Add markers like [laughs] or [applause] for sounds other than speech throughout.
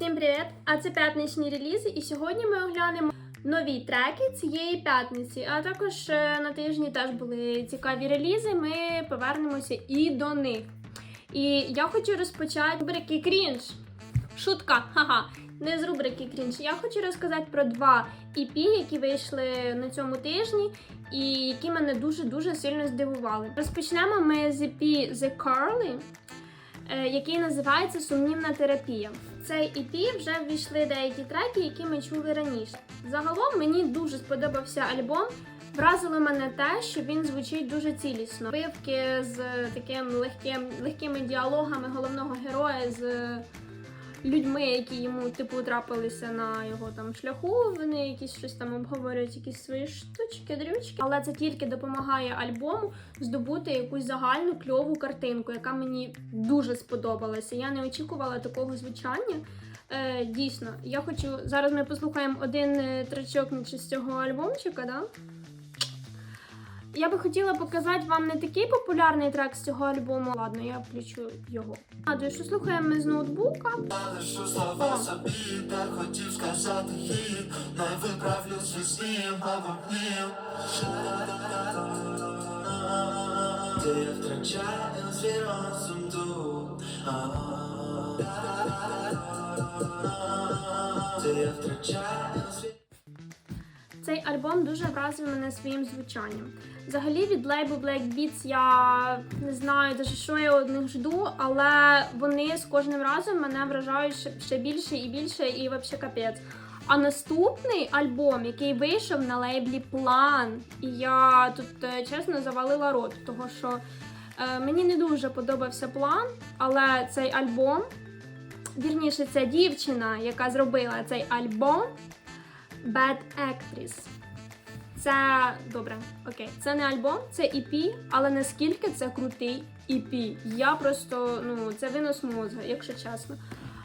Всім привіт! А це п'ятничні релізи, і сьогодні ми оглянемо нові треки цієї п'ятниці. А також е, на тижні теж були цікаві релізи. Ми повернемося і до них. І я хочу розпочати рубрики крінж. Шутка, ха-ха. Не з рубрики крінж. Я хочу розказати про два EP, які вийшли на цьому тижні, і які мене дуже-дуже сильно здивували. Розпочнемо ми з EP The Carly, який називається Сумнівна терапія. В цей EP вже ввійшли деякі треки, які ми чули раніше. Загалом мені дуже сподобався альбом. Вразило мене те, що він звучить дуже цілісно. Пивки з таким легким, легкими діалогами головного героя з людьми, які йому типу трапилися на його там шляху. Вони якісь щось там обговорюють, якісь свої штучки, дрючки. Але це тільки допомагає альбому здобути якусь загальну кльову картинку, яка мені дуже сподобалася. Я не очікувала такого звучання. Е, дійсно, я хочу зараз. Ми послухаємо один е, тречок з цього альбомчика, да? Я би хотіла показати вам не такий популярний трек з цього альбому. Ладно, я включу його. Нагадую, що слухаємо ми з ноутбука. Лишу слова собі, так хотів сказати їй, не виправлю снів, а вогнів. Я втрачаю свій розум тут. Я втрачаю свій Цей альбом дуже вразив мене своїм звучанням. Взагалі від лейбу Black Beats я не знаю даже що я від них жду, але вони з кожним разом мене вражають ще, більше і більше, і взагалі капець. А наступний альбом, який вийшов на лейблі План, і я тут е, чесно завалила рот, того що е, мені не дуже подобався план, але цей альбом, вірніше, ця дівчина, яка зробила цей альбом. Bad Actress. Це добре, окей. Це не альбом, це EP, але наскільки це крутий EP. Я просто, ну, це винос мозга, якщо чесно.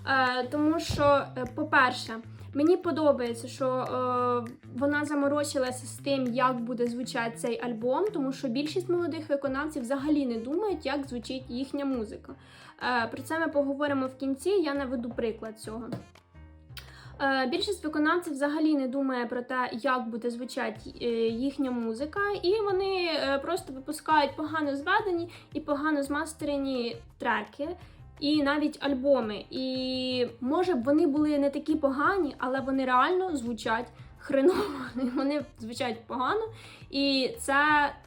Е, тому що, е, по-перше, мені подобається, що е, вона заморочилася з тим, як буде звучати цей альбом, тому що більшість молодих виконавців взагалі не думають, як звучить їхня музика. Е, про це ми поговоримо в кінці. Я наведу приклад цього. Е, Більшість виконавців взагалі не думає про те, як буде звучати е, їхня музика, і вони е, просто випускають погано зведені і погано змастерені треки, і навіть альбоми. І може б вони були не такі погані, але вони реально звучать хреново. [laughs] Вони звучать погано, і це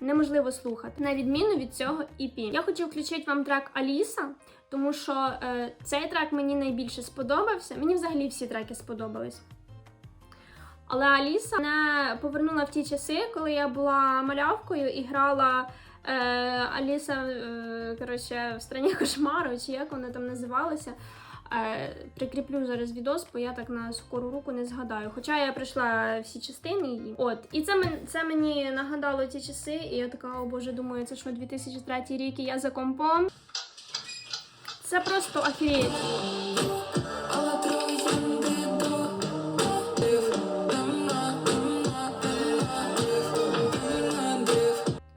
неможливо слухати, на відміну від цього EP. Я хочу включити вам трек Аліса. Тому що е, цей трек мені найбільше сподобався. Мені взагалі всі треки сподобались. Але Аліса мене повернула в ті часи, коли я була малявкою і грала е, Аліса е, коротше, в страні кошмару, чи як вона там називалася. Е, прикріплю зараз відос, бо я так на скору руку не згадаю. Хоча я пройшла всі частини її. От, і це, це мені нагадало ті часи, і я така, о боже, думаю, це що 2003 рік, і я за компом. Це просто ахірець.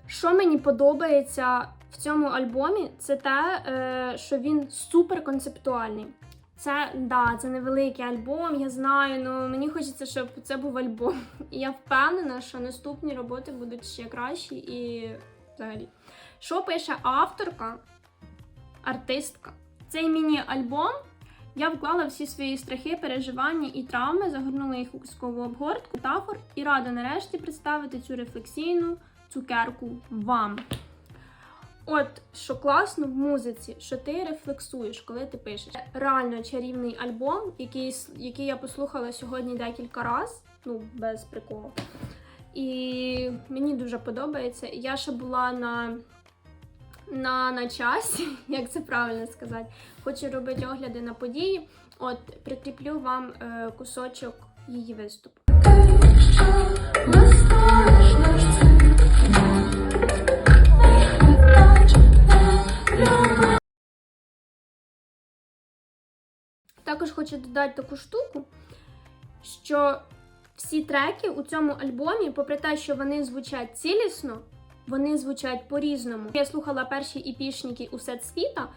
Що мені подобається в цьому альбомі, це те, е, що він супер концептуальний. Це да, це невеликий альбом, я знаю, але мені хочеться, щоб це був альбом. [laughs] І я впевнена, що наступні роботи будуть ще кращі і взагалі. Що пише авторка, артистка? Цей міні-альбом я вклала всі свої страхи, переживання і травми, загорнула їх у казкову обгортку, метафор і рада нарешті представити цю рефлексійну цукерку вам. От що класно в музиці, що ти рефлексуєш, коли ти пишеш. Це Реально чарівний альбом, який, який я послухала сьогодні декілька разів, ну без приколу. І мені дуже подобається. Я ще була на, на, на часі, [laughs] як це правильно сказати. Хочу робити огляди на події. От прикріплю вам е, кусочок її виступу. Також хочу додати таку штуку, що всі треки у цьому альбомі, попри те, що вони звучать цілісно, вони звучать по-різному. Я слухала перші іпішники у сет світа.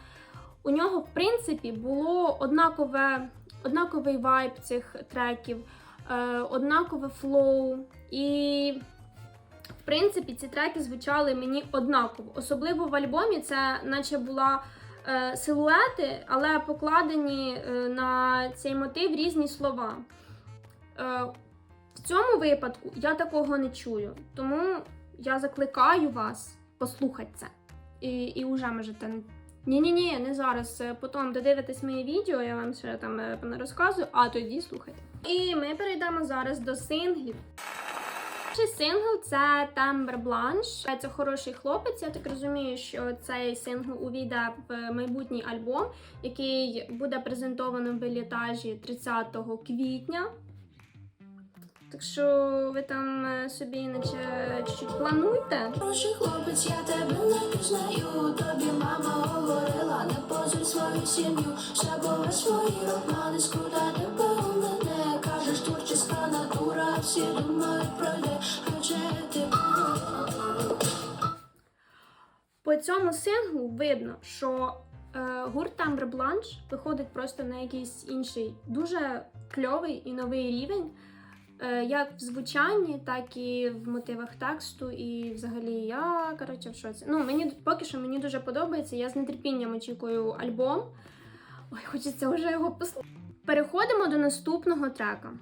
У нього, в принципі, було однакове однаковий вайб цих треків, е, однакове флоу. І, в принципі, ці треки звучали мені однаково. Особливо в альбомі це наче була е, силуети, але покладені е, на цей мотив різні слова. Е, в цьому випадку я такого не чую, тому я закликаю вас послухати це. І, і вже можете. Ні-ні-ні, не зараз. Е, Потім додивитесь моє відео, я вам ще там е, розказую, а тоді слухайте. І ми перейдемо зараз до синглів. Перший сингл це Тембер Бланш. Це хороший хлопець. Я так розумію, що цей сингл увійде в майбутній альбом, який буде презентовано в білітажі 30 квітня. Так що ви там е, собі наче чуть-чуть плануйте. Хороший хлопець, я тебе не пізнаю. Тобі мама говорила, не позуй свою сім'ю. Забула свої романи, скуда тебе у мене. Кажеш, творчіська натура, всі думають пройде, хоче ти. По цьому синглу видно, що е, гурт Тамбр Бланш виходить просто на якийсь інший, дуже кльовий і новий рівень, як в звучанні, так і в мотивах тексту. І взагалі я коротше в шоці. Ну, мені поки що мені дуже подобається. Я з нетерпінням очікую альбом. Ой, хочеться вже його послухати. Переходимо до наступного трека.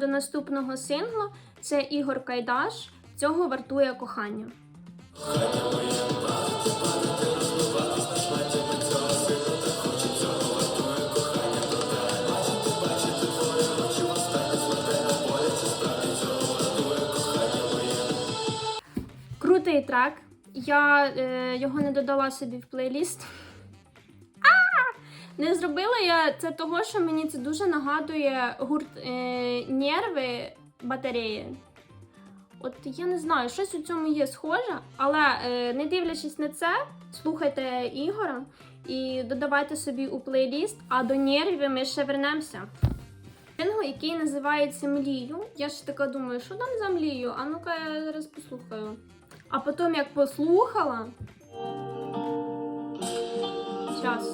До наступного синглу це Ігор Кайдаш. Цього вартує кохання. Крутий трек. Я е, його не додала собі в плейліст. Не зробила я це того, що мені це дуже нагадує гурт е, нерви батареї. От я не знаю, щось у цьому є схоже, але е, не дивлячись на це, слухайте Ігора і додавайте собі у плейліст, а до нервів ми ще вернемося. Сингл, який називається Млію. Я ж така думаю, що там за млію? А ну-ка я зараз послухаю. А потім як послухала. Час.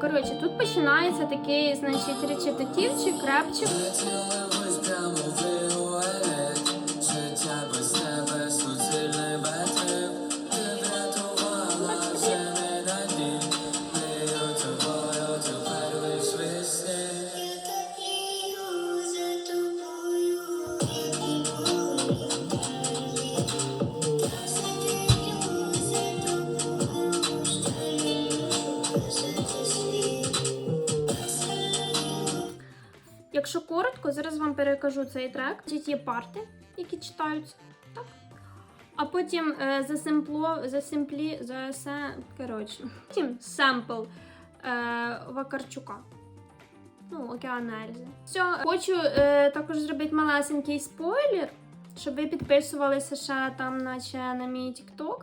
Коротше, тут починається такий, значить, речитативчик, репчик. Якщо коротко, зараз вам перекажу цей трек. Тут є парти, які читаються. Так. А потім е, засемпло, засемплі, засе, коротше, потім семпл е, Вакарчука. Ну, Океан Ельзи. Все, хочу е, також зробити малесенький спойлер, щоб ви підписувалися ще там, наче на мій TikTok.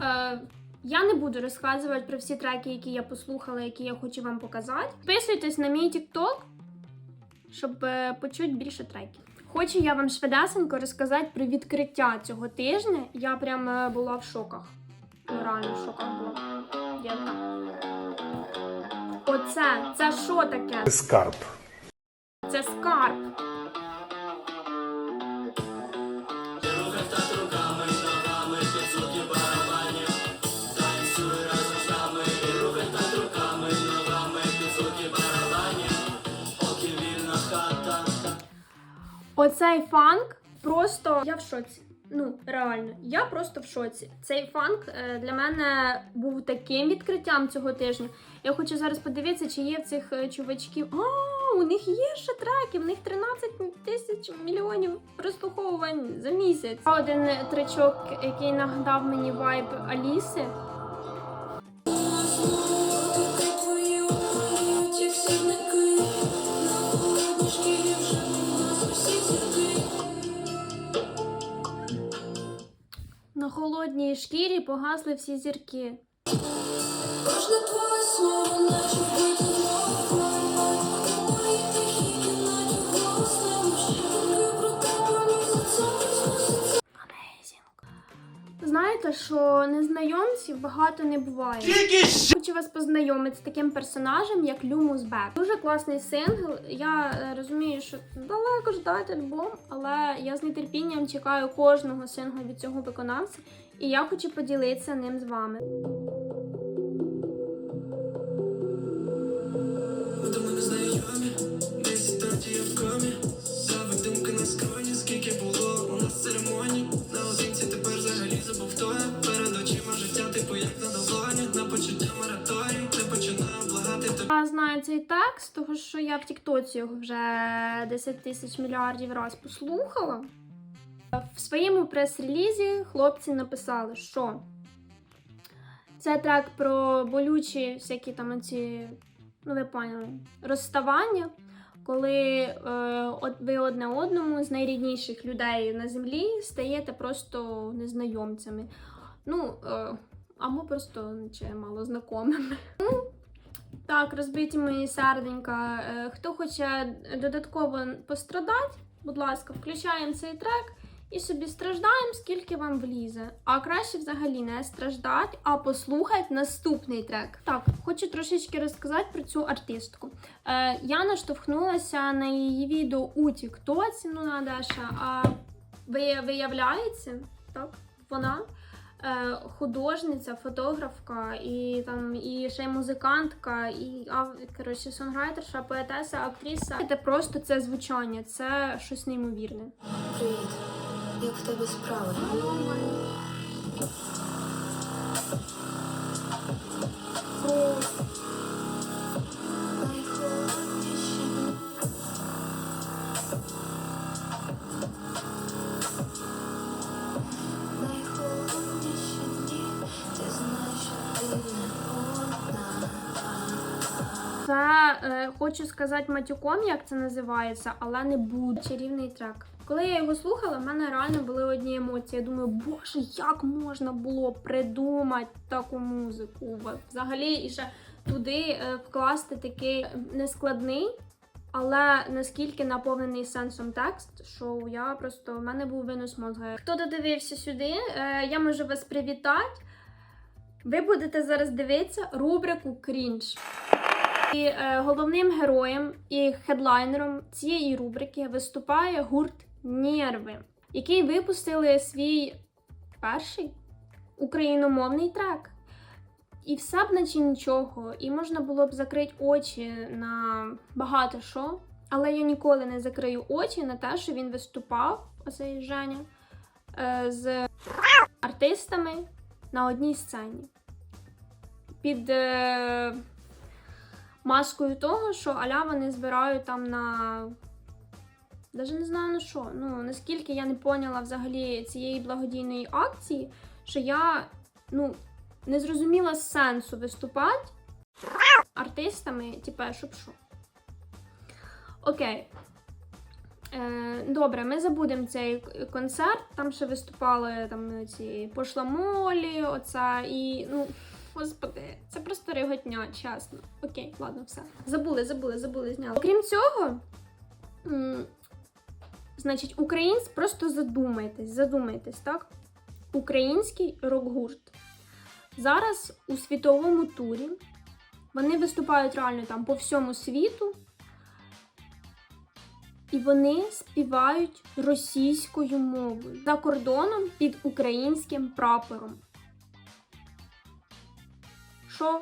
Е, я не буду розказувати про всі треки, які я послухала, які я хочу вам показати. Підписуйтесь на мій TikTok, щоб е, почути більше треків. Хочу я вам швидесенько розказати про відкриття цього тижня. Я прям е, була в шоках. Ну, реально в шоках була. Дівка. Оце, це що таке? Скарб. Це скарб. Оцей фанк просто я в шоці. Ну, реально, я просто в шоці. Цей фанк е, для мене був таким відкриттям цього тижня. Я хочу зараз подивитися, чи є в цих е, чувачків. А, у них є ще треки, в них 13 тисяч мільйонів прослуховувань за місяць. Один тречок, який нагадав мені вайб Аліси. Погасли всі зірки. Кожне твоє слово, наче вбите знаєте, що незнайомців багато не буває. Хочу вас познайомити з таким персонажем, як Люмус Бек. Дуже класний сингл. Я е, розумію, що далеко ждати альбом, але я з нетерпінням чекаю кожного синглу від цього виконавця, і я хочу поділитися ним з вами. До мене знайомі, десь тоді в комі. Знаю цей текст, тому що я в Тіктоці його вже 10 тисяч мільярдів раз послухала. В своєму прес-релізі хлопці написали, що це трек про болючі всякі там оці, ну ви поняли, розставання, коли е, ви одне одному з найрідніших людей на землі стаєте просто незнайомцями. Ну, е, або просто чи мало знайомими. Так, розбиті мої серденька. Е, Хто хоче додатково пострадати, будь ласка, включаємо цей трек і собі страждаємо, скільки вам влізе. А краще взагалі не страждати, а послухати наступний трек. Так, хочу трошечки розказати про цю артистку. Е, я наштовхнулася на її відео у Тіктоці, ну Надаша, а ви- виявляється, так, вона художниця, фотографка, і там і ще й музикантка, і коротше, сонграйтерша, поетеса, актриса. Це просто це звучання, це щось неймовірне. Привіт, як в тебе справи? Хочу сказати матюком, як це називається, але не буде чарівний трек. Коли я його слухала, в мене реально були одні емоції. Я думаю, боже, як можна було придумати таку музику? Взагалі, і ще туди е, вкласти такий нескладний, але наскільки наповнений сенсом текст, що я просто в мене був винос мозга. Хто додивився сюди, е, я можу вас привітати. Ви будете зараз дивитися рубрику Крінж. І е, головним героєм і хедлайнером цієї рубрики виступає гурт Нерви, який випустили свій перший україномовний трек. І все б наче нічого, і можна було б закрити очі на багато що, але я ніколи не закрию очі на те, що він виступав, оцей Женя, е, з артистами на одній сцені. Під е, маскою того, що аля вони збирають там на. Даже не знаю на що. Ну, наскільки я не поняла взагалі цієї благодійної акції, що я ну, не зрозуміла сенсу виступати артистами, типа, щоб що. Окей. Е, добре, ми забудемо цей концерт. Там ще виступали там ці пошламолі, оця і. ну, Господи, це просто реготня, чесно. Окей, ладно, все. Забули, забули, забули, зняли. Окрім цього, значить, українсь, просто задумайтесь, задумайтесь, так? Український рок-гурт. Зараз у світовому турі вони виступають реально там по всьому світу. І вони співають російською мовою за кордоном під українським прапором. Що?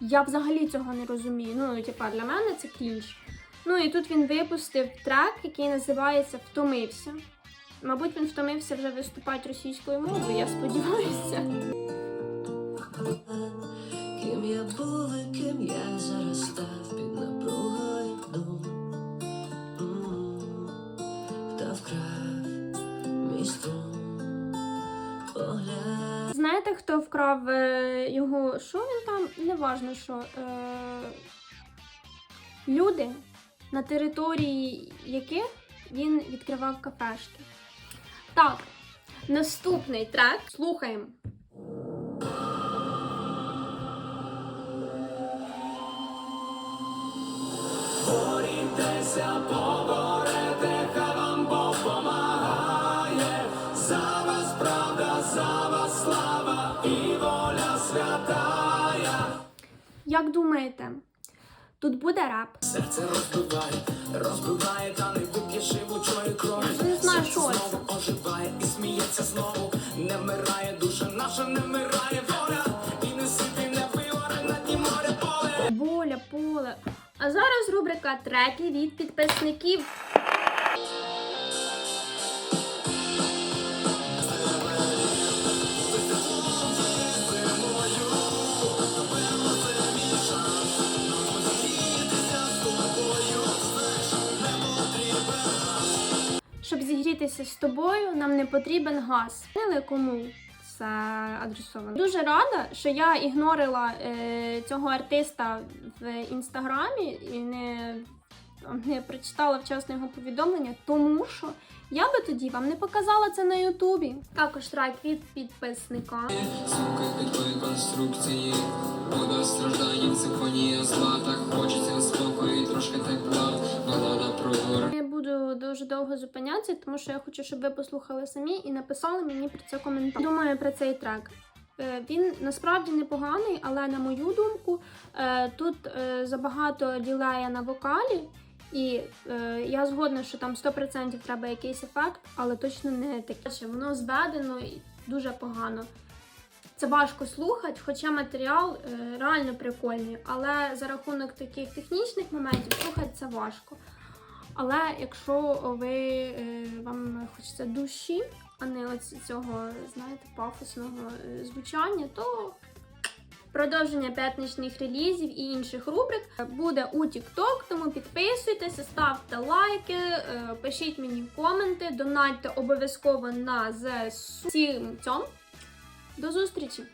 Я взагалі цього не розумію. Ну, типа, для мене це крінж. Ну і тут він випустив трек, який називається Втомився. Мабуть, він втомився вже виступати російською мовою, я сподіваюся. Ким я був і ким я зараз став під напругою дум. Хто вкрав мій струм. Знаєте, хто вкрав е, його. Що він там? Неважно що. Е, люди, на території яких він відкривав кафешки. Так, наступний трек. Слухаємо. Поборете, Як думаєте, тут буде реп? Серце розбиває, розбиває, та не вип'є живучої крові. Не знаю, що це. Знову оживає і сміється знову. Не вмирає душа наша, не вмирає воля. І не сити, не вигоре на дні моря поле. Боля, поле. А зараз рубрика треки від підписників. Зігрітися з тобою, нам не потрібен газ. Але кому це адресовано? Дуже рада, що я ігнорила е, цього артиста в інстаграмі і не, не прочитала вчасно його повідомлення, тому що я би тоді вам не показала це на Ютубі. Також трек від підписника. Звуки такої конструкції, вода страждає, симфонія зла, так хочеться спокою, трошки тепла, балада про горе. Не буду дуже довго зупинятися, тому що я хочу, щоб ви послухали самі і написали мені про це коментар. Думаю про цей трек. Е, Він насправді непоганий, але на мою думку, е, тут е, забагато ділея на вокалі, і я згодна, що там 100% треба якийсь ефект, але точно не таке. Воно зведено і дуже погано. Це важко слухати, хоча матеріал реально прикольний, але за рахунок таких технічних моментів слухати це важко. Але якщо ви е, вам хочеться душі, а не ось цього, знаєте, пафосного е, звучання, то продовження п'ятничних релізів і інших рубрик буде у TikTok, тому підписуйтеся, ставте лайки, е, пишіть мені коменти, донатьте обов'язково на ЗСУ. Всім цьому. До зустрічі!